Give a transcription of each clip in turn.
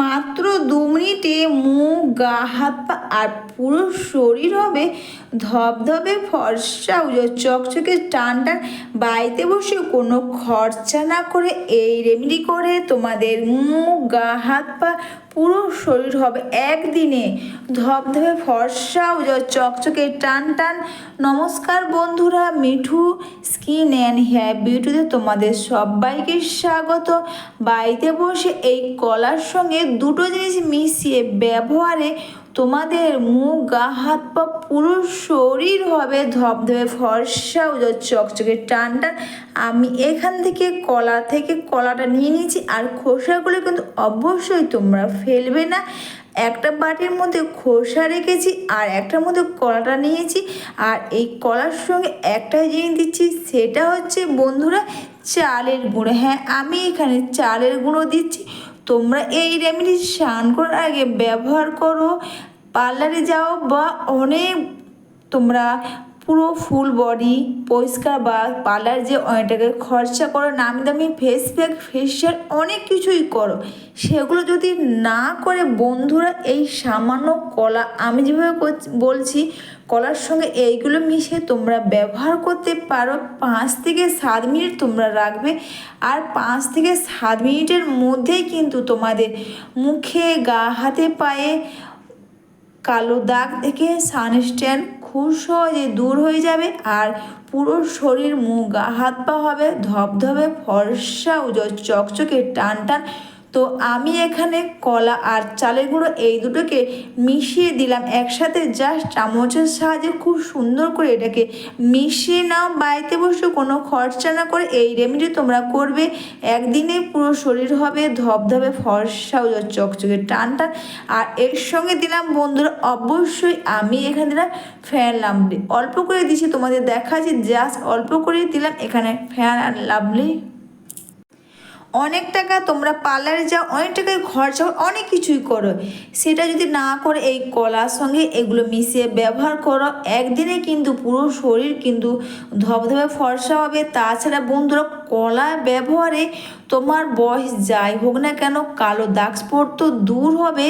মাত্র দু মিনিটে মুখ, গা, হাত পা আর পুরো শরীর হবে ধবধবে ফর্সা। চকচকে টান টান বাড়িতে বসে কোনো খরচা না করে এই রেমেডি করে তোমাদের মুখ, গা, হাত পা পুরো শরীর হবে একদিনে। ধপধপে ফর্সা চকচকে টান টান। নমস্কার বন্ধুরা, মিঠু স্কিন অ্যান্ড হেয়ার বিউটিতে তোমাদের সবাইকে স্বাগত। বাড়িতে বসে এই কলার সঙ্গে দুটো জিনিস মিশিয়ে ব্যবহারে তোমাদের মুখ, গা, হাত, পা পুরো শরীর হবে ধবধবে, ফর্সা উজো চকচকে, টান টান। আমি এখান থেকে কলা থেকে কলাটা নিয়ে নিয়েছি আর খোসাগুলো কিন্তু অবশ্যই তোমরা ফেলবে না। একটা বাটির মধ্যে খোসা রেখেছি আর একটার মধ্যে কলাটা নিয়েছি। আর এই কলার সঙ্গে একটা জিনিস দিচ্ছি, সেটা হচ্ছে বন্ধুরা চালের গুঁড়ো। হ্যাঁ আমি এখানে চালের গুঁড়ো দিচ্ছি। তোমরা এই রেমেডি স্নান করার আগে ব্যবহার করো। পার্লারে যাও বা অনেক তোমরা পুরো ফুল বডি, পরিষ্কার বা পার্লার যে অনেক টাকা খরচা করো, নামি দামি ফেস প্যাক ফেসিয়াল অনেক কিছুই করো। সেগুলো যদি না করে বন্ধুরা এই সামান্য কলা, আমি যেভাবে বলছি, কলার সঙ্গে এইগুলো মিশিয়ে তোমরা ব্যবহার করতে পারো। পাঁচ থেকে সাত মিনিট তোমরা রাখবে। আর পাঁচ থেকে সাত মিনিটের মধ্যেই কিন্তু তোমাদের মুখে, গা, হাতে, পায়ে কালো দাগ থেকে সানস্ট্যান্ড খুব সহজে দূর হয়ে যাবে আর পুরো শরীর মুখ হাত পা হবে ধবধবে, ফর্সা চকচকে, টান টান তো আমি এখানে কলা আর চালের গুঁড়ো এই দুটোকে মিশিয়ে দিলাম একসাথে। জাস্ট চামচের সাহায্যে খুব সুন্দর করে এটাকে মিশিয়ে নাও, বাড়িতে বসে কোনো খরচা না করে এই রেমেডি তোমরা করবে। একদিনে পুরো শরীর হবে ধবধবে ফর্সা উজো চকচকে টান টান আর এর সঙ্গে দিলাম বন্ধুরা, অবশ্যই আমি এখানে দিলাম ফ্যান লাভলি অল্প করে দিছি তোমাদের দেখাচ্ছি, জাস্ট অল্প করে দিলাম এখানে ফ্যান আর লাভলি অনেক টাকা তোমরা পার্লারে যাও, অনেক টাকায় খরচা অনেক কিছুই করো। সেটা যদি না করে এই কলার সঙ্গে এগুলো মিশিয়ে ব্যবহার করো, একদিনে কিন্তু পুরো শরীর কিন্তু ধবধবে, ফর্সা হবে। তাছাড়া বন্ধুরা কলা ব্যবহারে তোমার বয়স যাই হোক না কেন, কালো দাগ স্পট তো দূর হবে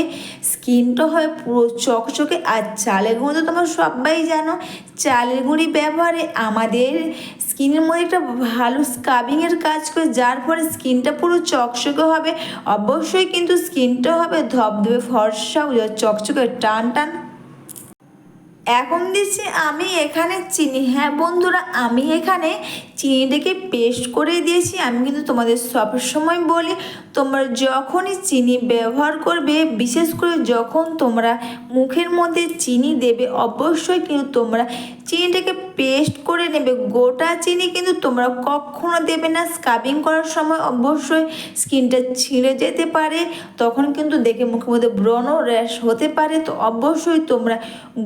স্কিনটা হয় পুরো চকচকে আর চালের গুঁড়ি তো তোমরা সবাই জানো, চালের গুঁড়ি ব্যবহারে আমাদের স্কিনের মধ্যে একটা ভালো স্কাবিংয়ের কাজ করে, যার ফলে স্কিনটা পুরো চকচকে হবে, অবশ্যই কিন্তু স্কিনটা হবে ধবধবে, ফর্সা চকচকে, টান টান এখন দিচ্ছি আমি এখানে চিনি। হ্যাঁ বন্ধুরা, আমি এখানে চিনিটাকে পেস্ট করে দিয়েছি। আমি কিন্তু তোমাদের সবসময় বলি, তোমরা যখনই চিনি ব্যবহার করবে, বিশেষ করে যখন তোমরা মুখের মধ্যে চিনি দেবে, অবশ্যই কিন্তু তোমরা চিনিটাকে পেস্ট করে নেবে। গোটা চিনি কিন্তু তোমরা কখনো দেবে না। স্কাবিং করার সময় অবশ্যই স্কিনটা ছিঁড়ে যেতে পারে, তখন কিন্তু দেখে মুখের মধ্যে ব্রণ র্যাশ হতে পারে। তো অবশ্যই তোমরা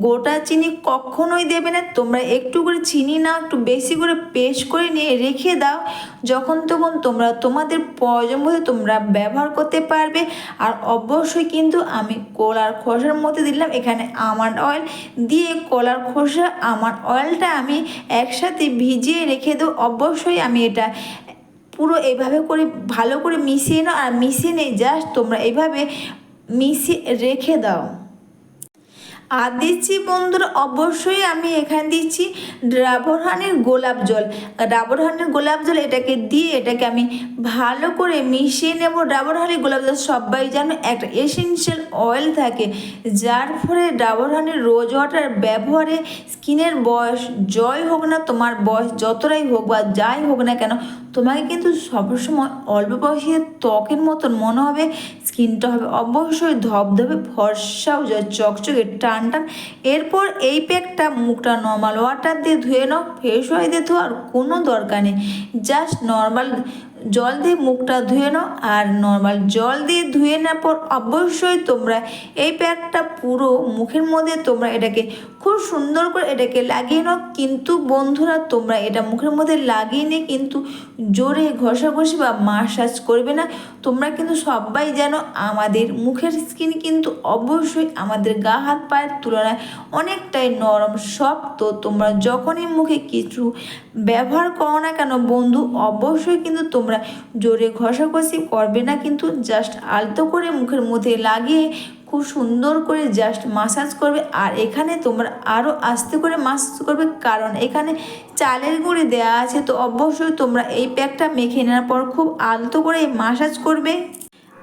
গোটা চিনি কখনোই দেবে না। তোমরা একটু করে চিনি নাও, একটু বেশি করে পেস্ট করে নিয়ে রেখে দাও। যখন তখন তোমরা তোমাদের প্রয়োজন মধ্যে তোমরা ব্যবহার করতে পারবে। আর অবশ্যই কিন্তু আমি কলার খোসার মধ্যে দিলাম। এখানে আমন্ড অয়েল দিয়ে কলার খোসা আমার অয়েলটা আমি একসাথে ভিজিয়ে রেখে দেবো। অবশ্যই আমি এটা পুরো এইভাবে করে ভালো করে মিশিয়ে নাও। আর মিশিয়ে নেই, জাস্ট তোমরা এইভাবে মিশিয়ে রেখে দাও। আর দিচ্ছি বন্ধুরা অবশ্যই আমি এখানে দিচ্ছি ডাবরহানের গোলাপ জল। ডাবরহানের গোলাপ জল এটাকে দিয়ে এটাকে আমি ভালো করে মিশিয়ে নেব। ডাবরহানের গোলাপ জল সবাই জানো একটা এসেনশিয়াল অয়েল থাকে, যার ফলে ডাবরহানের রোজ ওয়াটার ব্যবহারে স্কিনের বয়স জয় হোক না, তোমার বয়স যতটাই হোক বা যাই হোক না কেন, তোমাকে কিন্তু সবসময় অল্প বয়সে ত্বকের মতন মনে হবে স্কিনটা হবে। অবশ্যই ধবধবে ফর্সাও যা চকচকে, টান টান। এরপর এই প্যাকটা মুখটা নর্মাল ওয়াটার দিয়ে ধুয়ে নাও ফ্রেশ হয়ে দিয়ে ধোয়ার কোনো দরকার নেই। জাস্ট নর্মাল জল দিয়ে মুখটা ধুয়ে নাও, আর নর্মাল জল দিয়ে ধুয়ে নেওয়ার পর অবশ্যই তোমরা এই প্যাকটা পুরো মুখের মধ্যে তোমরা এটাকে খুব সুন্দর করে এটাকে লাগিয়ে নাও। কিন্তু বন্ধুরা, তোমরা এটা মুখের মধ্যে লাগিয়ে নিয়ে কিন্তু জোরে ঘষাঘষি বা মাসাজ করবে না। তোমরা কিন্তু সবাই যেন আমাদের মুখের স্কিন কিন্তু অবশ্যই আমাদের গা হাত পায়ের তুলনায় অনেকটাই নরম শক্ত তোমরা যখনই মুখে কিছু ব্যবহার করো না কেন বন্ধু, অবশ্যই কিন্তু তোমরা জোরে ঘষাঘষি করবে না। কিন্তু জাস্ট আলতো করে মুখের মধ্যে লাগিয়ে খুব সুন্দর করে জাস্ট মাসাজ করবে আর এখানে তোমরা আরও আস্তে করে মাসাজ করবে কারণ এখানে চালের গুঁড়ি দেওয়া আছে তো অবশ্যই তোমরা এই প্যাকটা মেখে নেওয়ার পর খুব আলতো করে মাসাজ করবে।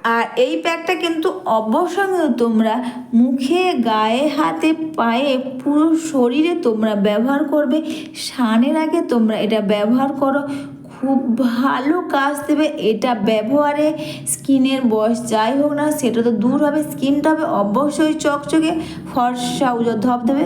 আর এই প্যাকটা কিন্তু অবশ্যই তোমরা মুখে, গায়ে, হাতে, পায়ে পুরো শরীরে তোমরা ব্যবহার করবে। স্নানের আগে তোমরা এটা ব্যবহার করো। খুব ভালো কাজ দেবে, এটা ব্যবহারে স্কিনের বয়স যাই হোক না, সেটা তো দূর হবে, স্কিনটা হবে অবশ্যই চকচকে, ফর্সা উজো ধপ দেবে।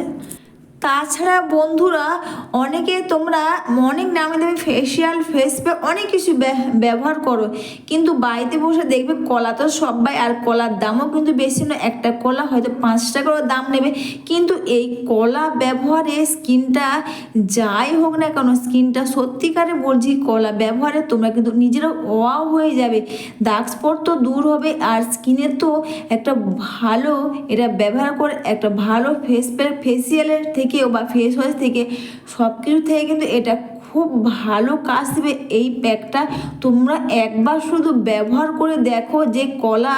তাছাড়া বন্ধুরা, অনেকে তোমরা অনেক নামে দামে ফেসিয়াল ফেস প্যাক অনেক কিছু ব্যা- ব্যবহার করো। কিন্তু বাড়িতে বসে দেখবে কলা তো সবাই, আর কলার দামও কিন্তু বেশি নয়। একটা কলা হয়তো পাঁচ টাকারও দাম নেবে। কিন্তু এই কলা ব্যবহারে স্কিনটা যাই হোক না কেন, স্কিনটা সত্যিকারে বলছি কলা ব্যবহারে তোমরা কিন্তু নিজেরাও ওয়াও হয়ে যাবে। দাগ স্পট তো দূর হবে, আর স্কিনের তো একটা ভালো, এটা ব্যবহার করে একটা ভালো ফেস প্যাক ফেসিয়ালের থেকেও বা ফেস ওয়াশ থেকে সব কিছু থেকে কিন্তু এটা খুব ভালো কাজ দেবে। এই প্যাকটা তোমরা একবার শুধু ব্যবহার করে দেখো যে কলা,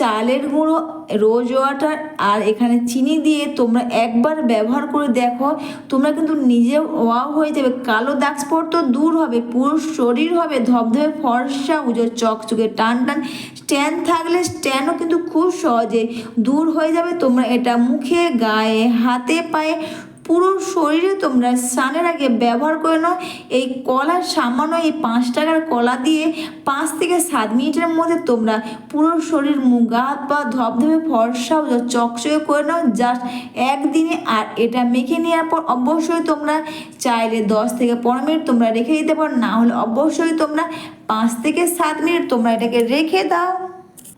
চালের গুঁড়ো রোজ ওয়াটার আর এখানে চিনি দিয়ে তোমরা একবার ব্যবহার করে দেখো, তোমরা কিন্তু নিজে ওয়াও হয়ে যাবে। কালো দাগ স্পট তো দূর হবে, পুরো শরীর হবে, ধবধবে ফর্সা উজোর চকচকে টান টান স্ট্যান্ড থাকলে স্ট্যান্ডও কিন্তু খুব সহজে দূর হয়ে যাবে। তোমরা এটা মুখে, গায়ে, হাতে, পায়ে পুরো শরীরে তোমরা স্নানের আগে ব্যবহার করে নাও। এই কলা সামান্য এই পাঁচ টাকার কলা দিয়ে পাঁচ থেকে সাত মিনিটের মধ্যে তোমরা পুরো শরীর মুখ গা হাত পা ধবধবে, ফর্সা চকচকে করে নাও। জাস্ট একদিনে আর এটা মেখে নেওয়ার পর অবশ্যই তোমরা চাইলে দশ থেকে পনেরো মিনিট তোমরা রেখে দিতে পারো। না হলে অবশ্যই তোমরা পাঁচ থেকে সাত মিনিট তোমরা এটাকে রেখে দাও।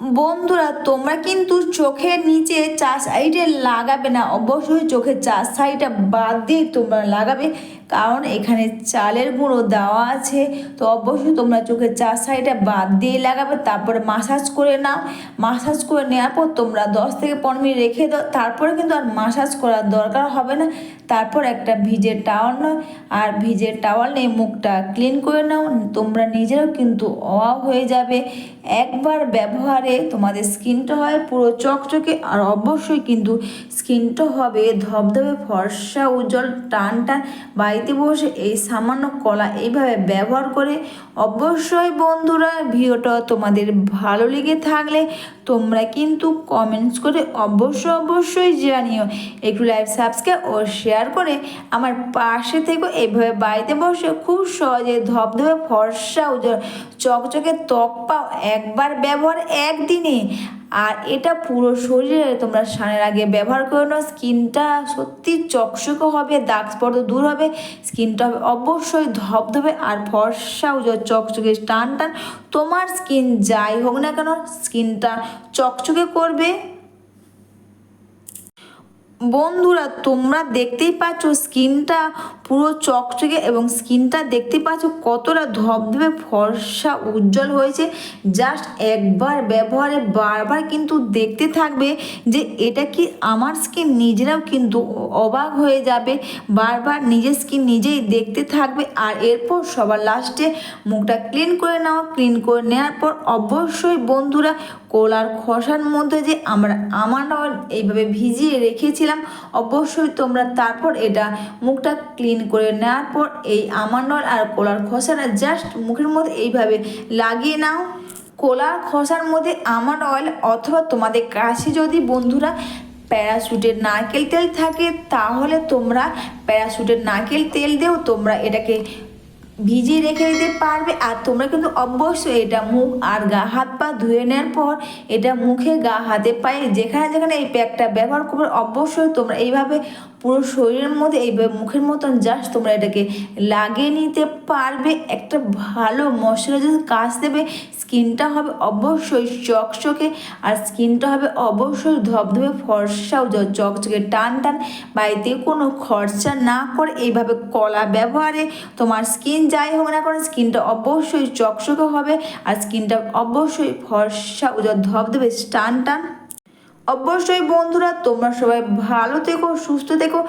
বন্ধুরা, তোমরা কিন্তু চোখের নিচে চার সাইডে লাগাবে না। অবশ্যই চোখের চার সাইডটা বাদ দিয়ে তোমরা লাগাবে। কারণ এখানে চালের গুঁড়ো দেওয়া আছে। তো অবশ্যই তোমরা চোখের চার সাইডটা বাদ দিয়ে লাগাবে, তারপরে মাসাজ করে নাও। মাসাজ করে নেওয়ার পর তোমরা দশ থেকে পনেরো মিনিট রেখে দাও। তারপরে কিন্তু আর মাসাজ করার দরকার হবে না। তারপর একটা ভিজের টাওয়াল নাও। আর ভিজের টাওয়াল নিয়ে মুখটা ক্লিন করে নাও। তোমরা নিজেরাও কিন্তু অবাক হয়ে যাবে। একবার ব্যবহারে তোমাদের স্কিনটা হয় পুরো চকচকে। আর অবশ্যই কিন্তু স্কিনটা হবে ধবধবে ফর্সা, উজ্জ্বল টান টান বাড়িতে বসে এই সামান্য কলা এইভাবে ব্যবহার করে অবশ্যই বন্ধুরা ভিডিওটা তোমাদের ভালো লেগে থাকলে তোমরা কিন্তু কমেন্টস করে অবশ্যই অবশ্যই জানিও। একটু লাইভ সাবস্ক্রাইব ও শেয়ার করে আমার পাশে থেকে। এইভাবে বাড়িতে বসে খুব সহজে ধবধবে ফর্সা উজ্জ্বল চকচকে ত্বক পাও একবার ব্যবহার একদিনে। আর এটা পুরো শরীরে তোমরা স্নানের আগে ব্যবহার করে নাও স্কিনটা সত্যি চকচকে হবে, দাগ স্পট দূর হবে, স্কিনটা হবে অবশ্যই ধবধবে আর ফর্সা উজ্জ্বল চকচকে টান টান, তোমার স্কিন যাই হোক না কেন, স্কিনটা চকচকে করবে। বন্ধুরা, তোমরা দেখতেই পাচ্ছ স্কিনটা পুরো চকচকে এবং স্কিনটা দেখতে পাচ্ছ কতটা ধবধবে, ফর্সা, উজ্জ্বল হয়েছে। জাস্ট একবার ব্যবহারে বারবার কিন্তু দেখতে থাকবে যে এটা কি আমার স্কিন, নিজেরাও কিন্তু অবাক হয়ে যাবে। বারবার নিজের স্কিন নিজেই দেখতে থাকবে আর এরপর সবার লাস্টে মুখটা ক্লিন করে নাও। ক্লিন করে নেওয়ার পর অবশ্যই বন্ধুরা কোলার খসার মধ্যে যে আমরা আমার এইভাবে ভিজিয়ে রেখেছিলাম, অবশ্যই তোমরা তারপর এটা মুখটা ক্লিন করে নেওয়ার পর এই আমানল আর কোলার খসাটা জাস্ট মুখের মধ্যে এইভাবে লাগিয়ে নাও। কোলার খসার মধ্যে আমার অয়েল অথবা তোমাদের কাছে যদি বন্ধুরা প্যারাশুটের নারকেল তেল থাকে, তাহলে তোমরা প্যারাশুটের নারকেল তেল দিয়েও তোমরা এটাকে ভিজিয়ে রেখে দিতে পারবে। আর তোমরা কিন্তু অবশ্যই এটা মুখ আর গা, হাত পা ধুয়ে নেওয়ার পর এটা মুখে, গা, হাতে, পায়ে যেখানে যেখানে এই প্যাকটা ব্যবহার করবে, অবশ্যই তোমরা এইভাবে পুরো শরীরের মধ্যে এইভাবে মুখের মতন জাস্ট তোমরা এটাকে লাগিয়ে নিতে পারবে। একটা ভালো ময়শ্চারাইজার কাজ দেবে। স্কিনটা হবে অবশ্যই চকচকে আর স্কিনটা হবে অবশ্যই ধবধবে ফর্সাও চকচকে টান টান বাড়িতে কোনো খরচা না করে এইভাবে কলা ব্যবহারে তোমার স্কিন যাই হোক না করে স্কিনটা অবশ্যই চকচকে হবে আর স্কিনটা অবশ্যই ফর্সা ধবধবে টান টান অবশ্যই বন্ধুরা, তোমরা সবাই ভালো থেকো, সুস্থ থেকো।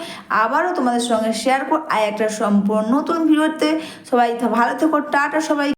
আবারও তোমাদের সঙ্গে শেয়ার কর আর একটা সম্পূর্ণ নতুন ভিডিওতে সবাই ভালো থেকো। টাটা সবাই।